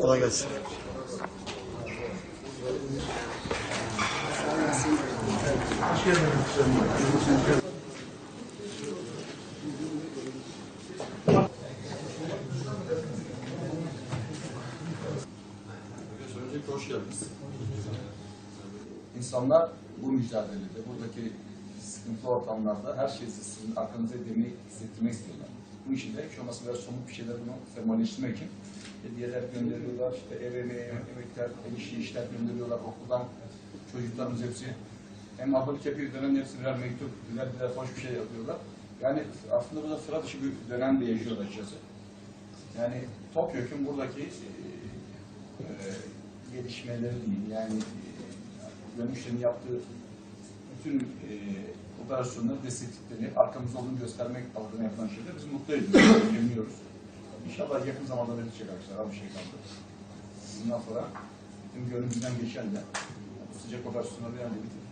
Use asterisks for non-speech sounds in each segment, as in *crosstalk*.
Kolay gelsin. Öncelikle hoş geldiniz. İnsanlar bu mücadelede, buradaki sıkıntı ortamlarda her şeyi sizin arkanıza demeyi hissettirmek istiyorlar. Bu işi de hiç olmazsa biraz somut bir şeyler bunu formalleştirmek için hediyeler gönderiyorlar, işte ev emeği, emekler, el işi işler gönderiyorlar, okuldan çocuklarımız hepsi hem abalık yapıyor, dönem hepsi birer mektup, birer birer hoş bir şey yapıyorlar. Yani aslında burada sıra dışı bir dönemde yaşıyorlar açıkçası. Yani Tokyo'nun buradaki e, e, gelişmeleri değil, yani e, dönüşlerin yaptığı bütün e, operasyonları desteklediklerini, arkamızda olduğunu göstermek adına yapılan şeyler bizi mutlu ediyor, seviniyoruz. *coughs* İnşallah yakın zamanda da bitecek arkadaşlar, az bir şey kaldı. Bundan sonra bütün gönlümüzden geçen de bu sıcak operasyonları yani bitip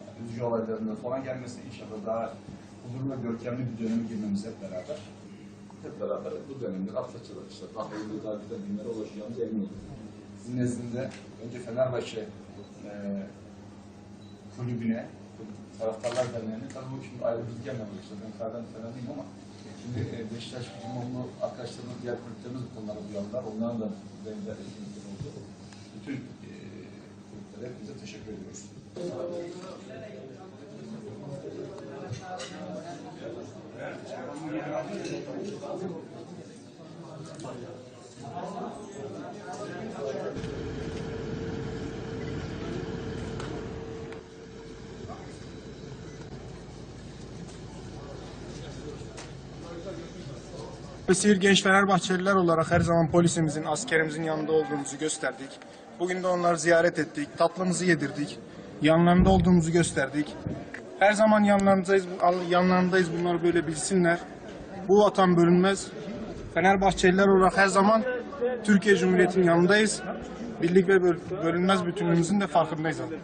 yani üzücü olaylarından falan gelmesi inşallah daha huzurlu ve görkemli bir döneme girmemiz hep beraber hep beraber bu dönemleri atlatacağız işte. Daha hayırlı, daha güzel günlere ulaşacağımız eminim. Sizin nezdinde önce Fenerbahçe e, kulübüne, taraftarlar derneğine, tabii bu şimdi ayrı bilgi gelmemek işte. Ben Ferden Fenerliyim ama şimdi e, Beşiktaş, Cumhurlu arkadaşlarımız, diğer kulüplerimiz bu konulara duyarlar. Onların da benzer etkinlikler oldu. Bütün e, kulüplere hepinize teşekkür ediyoruz. Sihir Genç Fenerbahçeliler olarak her zaman polisimizin, askerimizin yanında olduğumuzu gösterdik. Bugün de onları ziyaret ettik, tatlımızı yedirdik, yanlarında olduğumuzu gösterdik. Her zaman yanlarındayız, yanlarındayız bunları böyle bilsinler. Bu vatan bölünmez. Fenerbahçeliler olarak her zaman Türkiye Cumhuriyeti'nin yanındayız. Birlik ve böl- bölünmez bütünlüğümüzün de farkındayız. abi.